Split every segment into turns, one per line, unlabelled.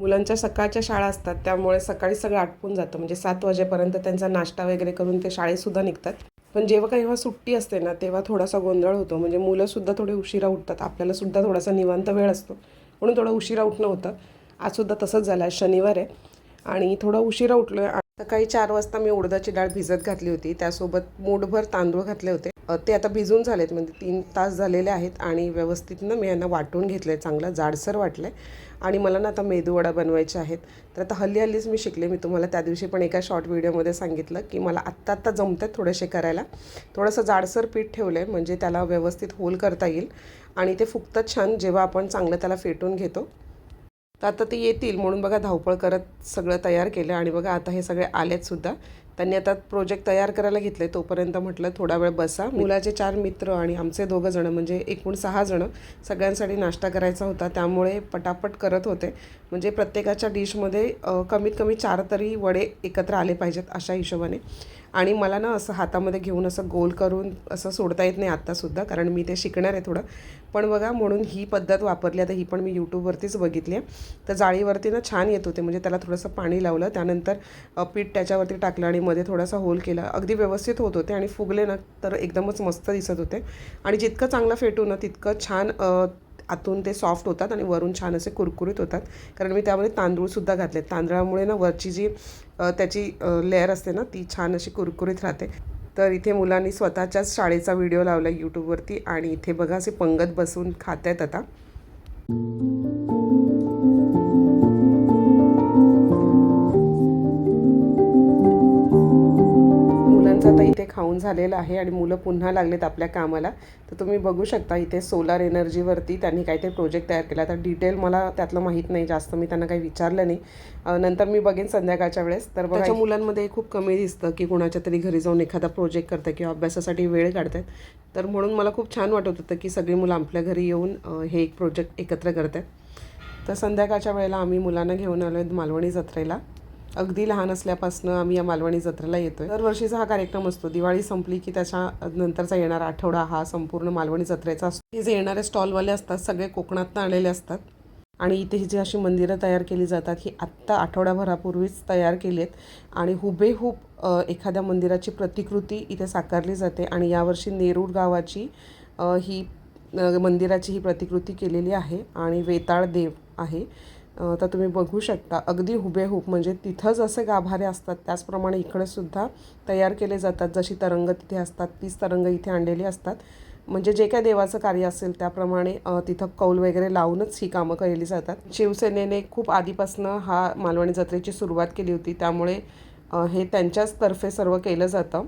मुलांच्या सकाळच्या शाळा असतात त्यामुळे सकाळी सगळं आटपून जातं. म्हणजे सात वाजेपर्यंत त्यांचा नाश्ता वगैरे करून ते शाळेतसुद्धा निघतात. पण जेव्हा काही जेव्हा सुट्टी असते ना तेव्हा थोडासा गोंधळ होतो. म्हणजे मुलंसुद्धा थोडी उशिरा उठतात. आपल्यालासुद्धा थोडासा निवांत वेळ असतो. म्हणून थोडं उशिरा उठणं होतं. आजसुद्धा तसंच झालं. आहे शनिवार आहे. आणि थोडा उशिरा उठलो आहे सकाळी चार वाजता मी उडदाची डाळ भिजत घातली होती. त्यासोबत मूठभर तांदूळ घातले होते. ते आता भिजून झालेत म्हणजे तीन तास झालेले आहेत आणि व्यवस्थित ना मी यांना वाटून घेतलं आहे चांगलं जाडसर वाटलं आहे आणि मला ना आता मेदूवडा बनवायचे आहेत. तर आता हल्ली हल्लीच मी शिकले मी तुम्हाला त्या दिवशी पण एका शॉर्ट व्हिडिओमध्ये सांगितलं की मला आत्ता आत्ता जमत आहेत थोडेसे करायला. थोडंसं जाडसर पीठ ठेवलं आहे म्हणजे त्याला व्यवस्थित होल करता येईल. आणि ते फुगतात छान जेव्हा आपण चांगलं त्याला फेटून घेतो. तर आता ते येतील म्हणून बघा धावपळ करत सगळं तयार केलं आणि बघा आता हे सगळे आलेत सुद्धा. त्यांनी आता प्रोजेक्ट तयार करायला घेतले तोपर्यंत म्हटलं थोडा वेळ बसा. मुलाचे चार मित्र आणि आमचे दोघं जणं म्हणजे एकूण सहा जणं सगळ्यांसाठी नाश्ता करायचा होता. त्यामुळे पटापट करत होते. म्हणजे प्रत्येकाच्या डिशमध्ये कमीत कमी चार तरी वडे एकत्र आले पाहिजेत अशा हिशोबाने. आणि मला ना असं हातामध्ये घेऊन असं गोल करून असं सोडता येत नाही आत्तासुद्धा कारण मी ते शिकणार आहे थोडं. पण बघा म्हणून ही पद्धत वापरली. आता ही पण मी यूट्यूबवरतीच बघितली आहे. तर जाळीवरती ना छान येत होते. म्हणजे त्याला थोडंसं पाणी लावलं. त्यानंतर पीठ त्याच्यावरती टाकलं आणि मध्ये थोडासा होल केला. अगदी व्यवस्थित होत होते आणि फुगले ना तर एकदमच मस्त दिसत होते. आणि जितकं चांगलं फेटू ना तितकं छान आतून ते सॉफ्ट होतात आणि वरून छान असे कुरकुरीत होतात. कारण मी त्यामध्ये तांदूळसुद्धा घातले तांदळामुळे ना वरची जी त्याची लेअर असते ना ती छान अशी कुरकुरीत राहते. तर इथे मुलांनी स्वतःच्याच शाळेचा व्हिडिओ लावला यूट्यूबवरती आणि इथे बघा असे पंगत बसून खात आहेत आता. मुलांचं आता इथे खाऊन झालेलं आहे आणि मुलं पुन्हा लागलेत आपल्या कामाला. तर तुम्ही बघू शकता इथे सोलार एनर्जीवरती त्यांनी काहीतरी प्रोजेक्ट तयार केला. तर डिटेल मला त्यातलं माहीत नाही जास्त मी त्यांना काही विचारलं नाही. नंतर मी बघेन संध्याकाळच्या वेळेस. तर बघा मुलांमध्ये खूप कमी दिसतं की कुणाच्या तरी घरी जाऊन एखादा प्रोजेक्ट करतं किंवा अभ्यासासाठी वेळ काढतात तर म्हणून मला खूप छान वाटत होतं की सगळी मुलं आपल्या घरी येऊन हे एक प्रोजेक्ट एकत्र करतात तर संध्याकाळच्या वेळेला आम्ही मुलांना घेऊन आलो आहेत मालवणी जत्रेला. अगदी लहान असल्यापासून आम्ही या मालवणी जत्रेला येतोय. दरवर्षीचा हा कार्यक्रम असतो. दिवाळी संपली की त्याच्या नंतरचा येणारा आठवडा हा संपूर्ण मालवणी जत्रेचा असतो. हे जे येणारे स्टॉलवाले असतात सगळे कोकणातनं आलेले असतात आणि इथे ही जी अशी मंदिरं तयार केली जातात ही आत्ता आठवड्याभरापूर्वीच तयार केली आहेत आणि हुबेहूब एखाद्या मंदिराची प्रतिकृती इथे साकारली जाते आणि यावर्षी नेरूळ गावाची ही मंदिराची ही प्रतिकृती केलेली आहे आणि वेताळ देव आहे. तर तुम्ही बघू शकता. अगदी हुबेहूब म्हणजे तिथं जसे गाभारे असतात त्याचप्रमाणे इकडे सुद्धा तयार केले जातात. जशी तरंग तिथे असतात तीच तरंग इथे आणलेली असतात. म्हणजे जे काय देवाचं कार्य असेल त्याप्रमाणे तिथं कौल वगैरे लावूनच ही कामं केली जातात. शिवसेनेने खूप आधीपासनं हा मालवणी जत्रेची सुरुवात केली होती. त्यामुळे हे त्यांच्याच तर्फे सर्व केलं जातं.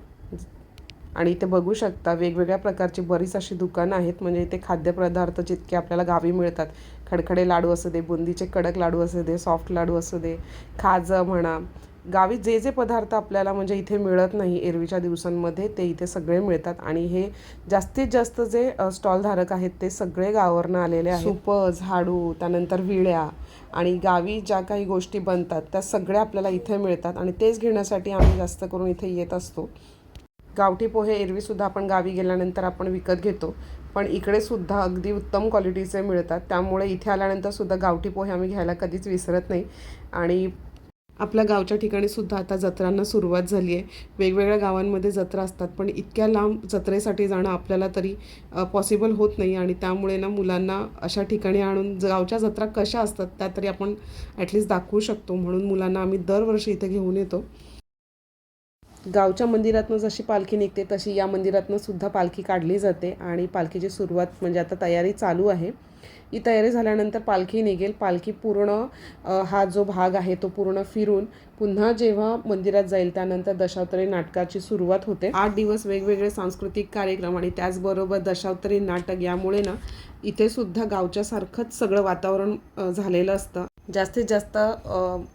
आणि इथे बघू शकता वेगवेगळ्या प्रकारची बरीच अशी दुकानं आहेत. म्हणजे इथे खाद्यपदार्थ जितके आपल्याला गावी मिळतात. खडखडे लाडू असू दे बुंदीचे कडक लाडू असू दे सॉफ्ट लाडू असू दे खाजं म्हणा. गावी जे जे पदार्थ आपल्याला म्हणजे इथे मिळत नाही एरवीच्या दिवसांमध्ये ते इथे सगळे मिळतात. आणि हे जास्तीत जास्त जे स्टॉलधारक आहेत ते सगळे गावावरनं आलेले आहेत. सुपं झाडू त्यानंतर विळ्या आणि गावी ज्या काही गोष्टी बनतात त्या सगळ्या आपल्याला इथे मिळतात. आणि तेच घेण्यासाठी आम्ही जास्त करून इथे येत असतो. गावठी पोहे एरवीसुद्धा आपण गावी गेल्यानंतर आपण विकत घेतो. पण इकडे सुद्धा अगदी उत्तम क्वालिटीचे मिळतात. त्यामुळे इथे आल्यानंतर सुद्धा गावठी पोहे आम्ही घ्यायला कधीच विसरत नाही. आणि आपल्या गावच्या ठिकाणी सुद्धा आता जत्रांना सुरुवात झाली आहे. वेगवेगळ्या गावांमध्ये जत्रा असतात पण इतक्या लांब जत्रेसाठी जाणं आपल्याला तरी पॉसिबल होत नाही. आणि त्यामुळे ना मुलांना अशा ठिकाणी आणून गावच्या जत्रा कशा असतात त्या तरी आपण ॲटलिस्ट दाखवू शकतो. म्हणून मुलांना आम्ही दरवर्षी इथे घेऊन येतो. गावच्या मंदिरातनं जशी पालखी निघते तशी या मंदिरातनं सुद्धा पालखी काढली जाते आणि पालखीची सुरुवात म्हणजे आता तयारी चालू आहे. ही तयारी झाल्यानंतर पालखी निघेल. पालखी पूर्ण हा जो भाग आहे तो पूर्ण फिरून पुन्हा जेव्हा मंदिरात जाईल त्यानंतर दशावतारी नाटकाची सुरुवात होते. आठ दिवस वेगवेगळे सांस्कृतिक कार्यक्रम आणि त्याचबरोबर दशावतारी नाटक यामुळे ना इथे सुद्धा गावच्यासारखंच सगळं वातावरण झालेलं असतं. जास्तीत जास्त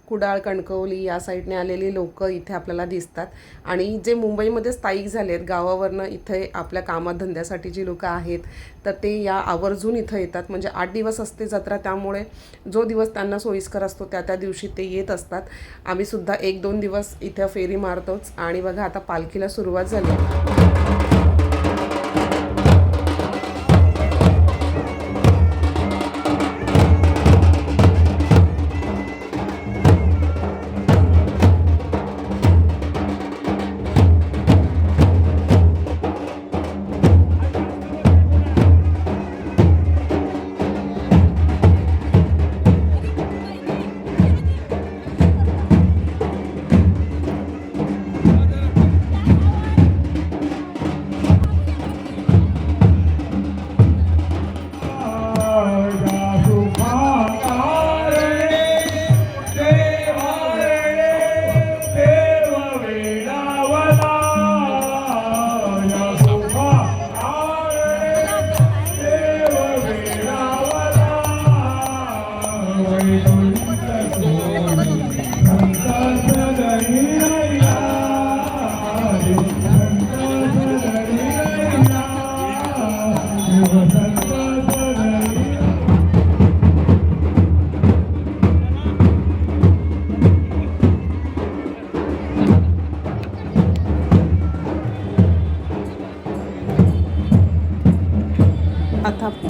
कुडाळ कणकवली या साईडने आलेली लोक इथे आपल्याला दिसतात. आणि जे मुंबईमध्ये स्थायिक झाले आहेत गावावरनं इथे आपल्या कामात धंद्यासाठी जी लोकं आहेत तर ते या आवर्जून इथं येतात. म्हणजे आठ दिवस असते जत्रा त्यामुळे जो दिवस त्यांना सोयीस्कर असतो त्या त्या दिवशी ते येत असतात. आम्ही सुद्धा एक दोन दिवस इथं फेरी मारतोच. आणि बघा आता पालखीला सुरुवात झाली.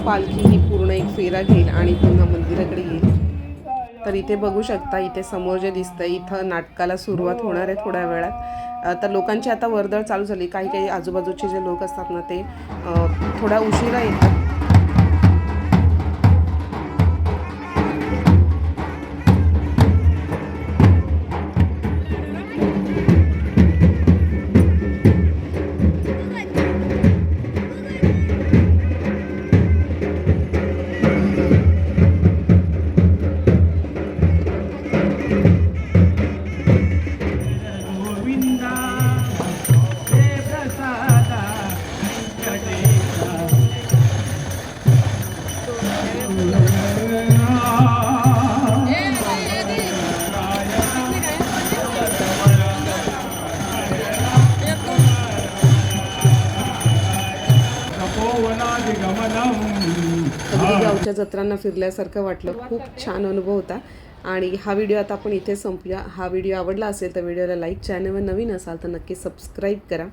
पालखी ही पूर्ण एक फेरा घेईल आणि पुन्हा मंदिराकडे येईल तर इथे बघू शकता इथे समोर जे दिसतंय इथं नाटकाला सुरुवात होणार आहे थोड्या वेळात. तर लोकांची आता वर्दळ चालू झाली. काही काही आजूबाजूचे जे लोक असतात ना ते थोडा थोड्या उशिरा येतात. कधी गावच्या जत्रांना फिरल्यासारखं वाटलं. खूप छान अनुभव होता. आणि हा व्हिडिओ आता आपण इथे संपूया. हा व्हिडिओ आवडला असेल तर व्हिडिओला लाईक चॅनलवर नवीन असाल तर नक्की सबस्क्राईब करा.